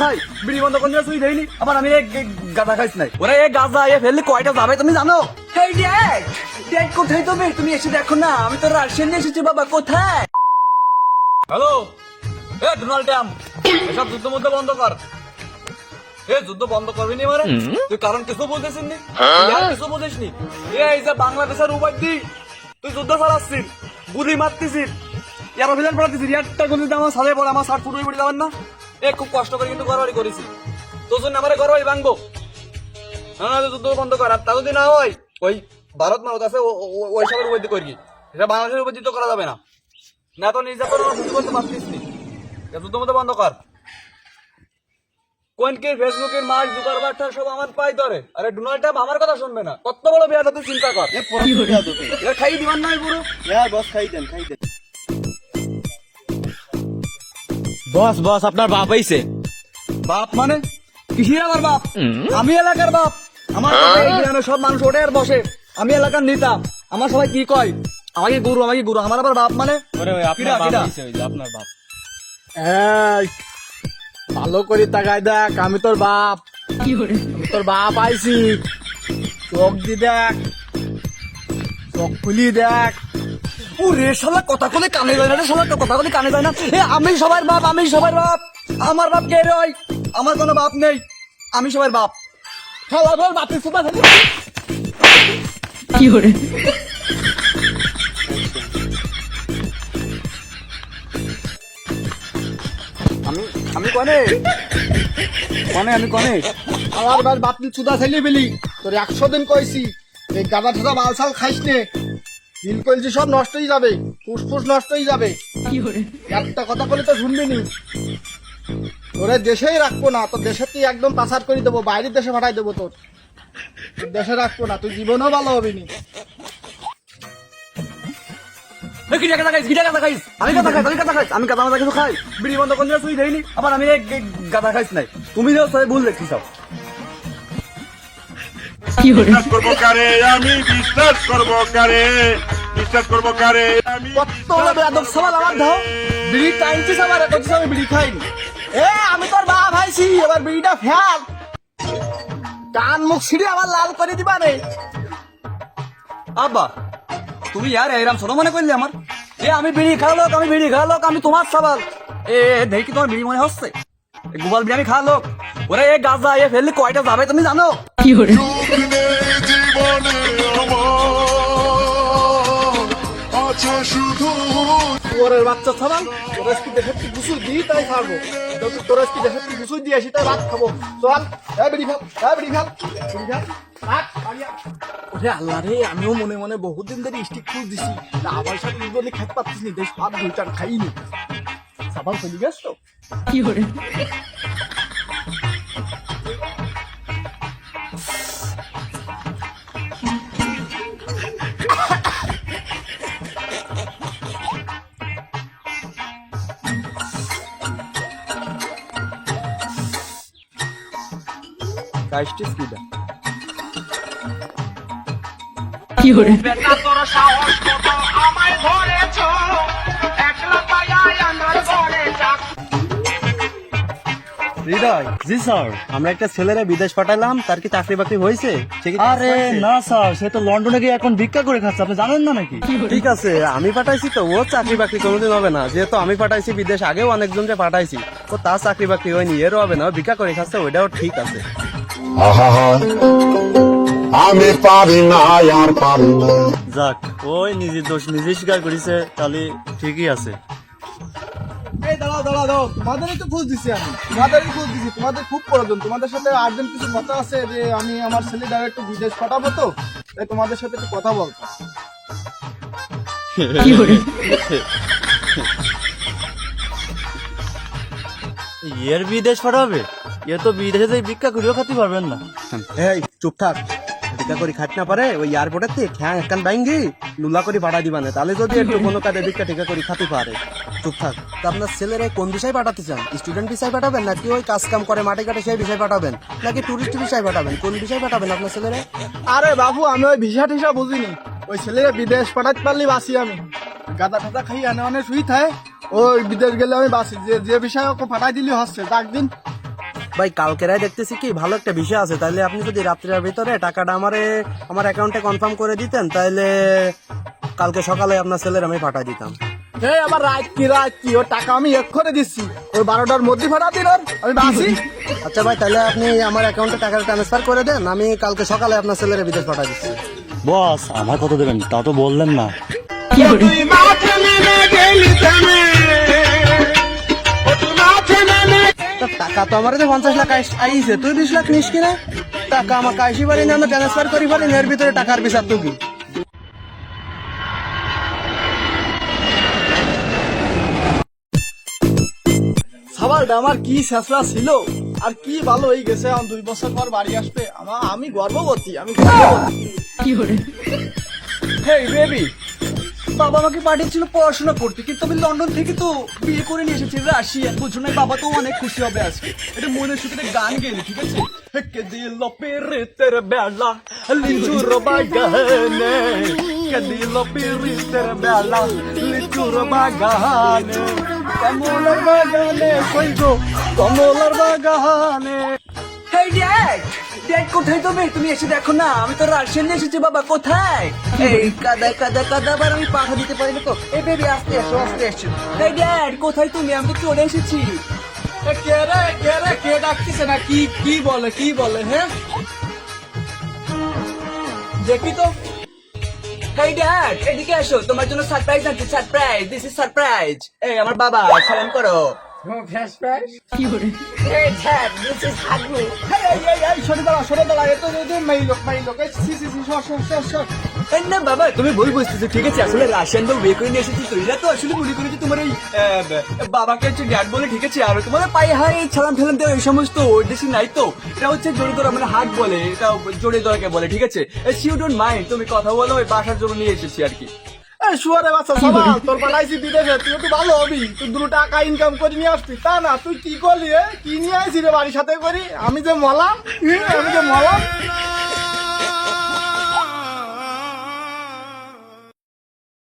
খাই? বিড়ি বন্ধ করে দেয়নি আবার আমি নাই। ওরে এই গাঁজা এ ফেললে কয়টা যাবে তুমি জানো? এই ড্যাড ড্যাড কোথায় তুমি? তুমি এসে দেখো না আমি তো রাশিয়ান নিয়ে এসেছি বাবা কোথায়? হ্যালো? এ ডোনাল্ড এসব যুদ্ধ মধ্যে বন্ধ কর। এ যুদ্ধ বন্ধ করবি নি মারে তুই কারণ কিছু বলতেছিস নি? আর কিছু বলিস নি? এই যে বাংলাদেশের উপায় দি তুই যুদ্ধ চালাচ্ছিস গুলি মারতেছিস ইয়ার অভিযান পড়াতেছিস ইয়ারটা গুলি আমার সাথে পড়ে আমার শার্ট ফুটুই পড়ে যাবেন না? এ খুব কষ্ট করে কিন্তু গড়বাড়ি করেছি। তোর জন্য আমার গড়বাড়ি ভাঙবো। না না যুদ্ধ বন্ধ কর আর তা যদি না হয় ওই ভারত মারত আছে ওই সবের উপর করবি। এটা বাংলাদেশের উপর তো করা যাবে না। না তো নির্যাতন সহ্য করতে পারতিস নি। যুদ্ধ মতো বন্ধ কর। কোনকে ফেসবুকের মাস দুকার বার্তা সব আমার পাই ধরে। আরে ডোনাল্ড ট্রাম্প আমার কথা শুনবে না। কত বড় বিয়াটা তুই চিন্তা কর। এর খাই দিবার নাই পুরো বস খাই দেন খাই দেন। বস বস আপনার বাপ হইছে বাপ মানে? কিসির আমার বাপ? আমি এলাকার বাপ। আমার কথা সব মানুষ ওঠে আর বসে। আমি এলাকার নেতা। আমার সবাই কি কয়? আমাকে গুরু আমাকে গুরু। আমার আবার বাপ মানে? আপনার বাপ ভালো করে তাকাই দেখ আমি তোর বাপ। তোর বাপ আইছি। চোখ দি দেখ। চোখ খুলি দেখ। ও রে শালা কথা বলে কানে যায় না রে শালা কথা বলে কানে যায় না। এ আমি সবার বাপ আমি সবার বাপ। আমার বাপ কে রে আমার কোনো বাপ নেই। আমি সবার বাপ। শালা তোর বাপের সুতা থাকি আমি আমি কনে? কনে আমি কনে? আমার বার বাপনি চুদা ছেলে বেলি তোর একশো দিন কইছি। এই গাদা ঠাদা মালসাল খাইস নে। কলছি সব নষ্ট হয়ে যাবে ফুসফুস নষ্ট হয়ে যাবে একটা কথা বলে তো শুনবি নি। তোরে দেশেই রাখব না তোর দেশে তুই একদম পাচার করে দেবো বাইরের দেশে পাঠাই দেবো তোর। দেশে রাখব না তুই জীবনও ভালো হবি নি। আমি কথা খাইস আমি কথা খাইস আমি মাথা কিছু খাই। বিড়ি বন্ধ করে আবার আমি গাদা খাইস নাই। তুমি ভুল দেখছিস সব। বিশ্বাস করব কারে? আমি বিশ্বাস করব কারে? বিশ্বাস করব কারে? আমি কত বড় বেয়াদব সবাল আমার দাও বিড়ি টাইনছিস আমার করছিস আমি বিড়ি খাইনি। এ আমি তোর বাপ ভাইছি এবার বিড়িটা ফেল। কান মুখ ছিঁড়ে আবার লাল করে দিবা রে। আব্বা তুমি ইয়ার এরাম ছোট মনে করলে আমার? এ আমি বিড়ি খাওয়া লোক আমি বিড়ি খাওয়া লোক আমি তোমার সবাল এ দেখি তোমার বিড়ি মনে হচ্ছে? এ, গোপাল বিড়ি আমি খাওয়া লোক। ওরে এ গাজা এ ফেললে কয়টা যাবে তুমি জানো? ওরের বাচ্চা থামান তোর আজকে দেখে গুসুল দিই, তাই খাব। তোর আজকে দেখে দিয়ে আসি, তাই ভাত খাব। চল হ্যাঁ বেড়ি ফেল হ্যাঁ। ওরে আল্লাহ রে, আমিও মনে মনে বহুদিন ধরে স্টিক খুঁজ দিছি। তা আমার সাথে দুজনে খাইতে পারছিস নি দেশ ভাত দুই চার খাইনি। সাবাল, চলে গেছ? তো কি দা ধরেছ একলা পায়ায় আমার ঘরে চাক হৃদয় জি স্যার। আমরা একটা ছেলেরা বিদেশ পাঠালাম তার কি চাকরি বাকরি হয়েছে? সে আরে না স্যার সে তো লন্ডনে গিয়ে এখন ভিক্ষা করে খাচ্ছে। আপনি জানেন না নাকি? ঠিক আছে আমি পাঠাইছি তো ও চাকরি বাকরি কোনোদিন হবে না। যেহেতু আমি পাঠাইছি বিদেশ আগেও অনেকজনকে পাঠাইছি ও তার চাকরি বাকরি হয়নি এরও হবে না ভিক্ষা করে খাচ্ছে ওইটাও ঠিক আছে। আহা আমি পারি না আর পারি না। যাক ওই নিজের দোষ নিজে স্বীকার করেছে তাহলে ঠিকই আছে। এই দাঁড়াও দাঁড়াও দাঁড়াও তোমাদেরই তো খোঁজ দিছি আমি। তোমাদেরই খোঁজ দিছি তোমাদের খুব প্রয়োজন। তোমাদের সাথে আর্জেন্ট কিছু কথা আছে যে আমি আমার ছেলে ডাইরেক্ট বিদেশ পাঠাবো তো তাই তোমাদের সাথে একটু কথা বলতো। এর বিদেশ পাঠাবে? এ তো বিদেশে যাই ভিক্ষা করেও খাতে পারবেন না। এই চুপ থাক। ভিক্ষা করে খাট না পারে ওই এয়ারপোর্টের থেকে খ্যাঁ একখান বাইঙ্গি লুলা করে পাঠা দিবানে তাহলে যদি একটু কোনো কাজে ভিক্ষা টিকা করে খাতে পারে। চুপ থাক। তা আপনার ছেলেরা কোন বিষয় পাঠাতে চান? স্টুডেন্ট বিষয় পাঠাবেন নাকি ওই কাজ কাম করে মাঠে ঘাটে সেই বিষয় পাঠাবেন? নাকি টুরিস্ট বিষয় পাঠাবেন? কোন বিষয় পাঠাবেন আপনার ছেলেরা? আরে বাবু আমি ওই ভিসা টিসা বুঝিনি। ওই ছেলেরা বিদেশ পাঠাতে পারলি বাসি আমি। গাদা ঠাদা খাই আনে অনেক শুই থাকে ওই বিদেশ গেলে আমি বাসি যে যে বিষয় ওকে পাঠাই দিলি হচ্ছে ডাক দিন। ভাই কালকেরাই দেখতেছি কি ভালো একটা বিষয় আছে। তাহলে আপনি যদি রাত্রির ভিতরে টাকাটা আমারে আমার অ্যাকাউন্টে কনফার্ম করে দিতেন তাহলে কালকে সকালে আপনার ছেলের আমি পাঠাই দিতাম। এই আবার রাত কি রাত কি? ওর টাকা আমি এক করে দিচ্ছি। ওই বারোটার মধ্যে পাঠা দিন ওর। আমি বাসি। আচ্ছা ভাই তাহলে আপনি আমার অ্যাকাউন্টে টাকা ট্রান্সফার করে দেন আমি কালকে সকালে আপনার ছেলের বিদেশ পাঠাই দিচ্ছি। বস আমার কত দেবেন তা তো বললেন না। তা টাকা তো আমার পঞ্চাশ লাখ আইছে। তুই বিশ লাখ নিস কিনা? টাকা আইসি পারি না আমি ট্রান্সফার করি পারি এর ভিতরে টাকার বিচার তুই কি? সাবালটা আমার কি শেষরা ছিল আর কি ভালো হয়ে গেছে এখন দুই বছর পর বাড়ি আসবে। আমার আমি গর্ববতী আমি গর্ববতী হেই বেবি বাবা আমাকে পাঠিয়েছিল পড়াশোনা করতে, কিন্তু আমি লন্ডন থেকে তো বিয়ে করে নিয়ে এসেছি রাশিয়া বুঝছ না বাবা তো অনেক খুশি হবে আজকে। এটা মনের সাথে গান গেলি, ঠিক আছে? কে দিল পেরে তেরে বেলা লিচুর বাগানে কে দিল পেরে তেরে বেলা লিচুর বাগানে কমলার বাগানে, কই গো? কমলার বাগানে। হেই ড্যাড ড্যাড কোথায় তুমি? তুমি এসে দেখো না আমি তো রাশিয়ান এসেছি বাবা কোথায়? এই কাদা কাদা কাদা আমি পাঠা দিতে পারি না তো। এই বেবি আস্তে এসো আস্তে এসো। এই ড্যাড কোথায় তুমি? আমি তো চলে এসেছি। কে রে কে রে কে ডাকতেছে না? কি কি বলে কি বলে হ্যাঁ? দেখি তো। হেই ড্যাড এদিকে এসো। তোমার জন্য সারপ্রাইজ আছে সারপ্রাইজ দিস ইজ সারপ্রাইজ এই আমার বাবা সালাম করো। বাবা তুমি বুঝতেছো ঠিক আছে? আসলে রাশিয়ান বউ বিয়ে করে নিয়ে এসেছি তো এরা তো আসলে মনে তোমার এই বাবাকে হচ্ছে ড্যাড বলে ঠিক আছে? আর তোমার পায়ে হাই ছালাম ঠেলাম দেওয়া এই সমস্ত ওই দেশে নাই তো। এটা হচ্ছে জড়ি ধরা মানে হাত বলে এটা জড়ি ধরাকে বলে ঠিক আছে? ডোন্ট মাইন্ড তুমি কথা বলো ওই বাসার জন্য নিয়ে এসেছি আর কি। শুয়ারে বাচ্চা, সবাই তোর পাঠাইছি বিদেশে, তুই একটু ভালো হবি। তুই দুটো টাকা ইনকাম করে নিয়ে আসবি তা না তুই কি করলি? কি নিয়ে আইসি রে বাড়ির সাথে করি আমি যে মলাম আমি যে মলাম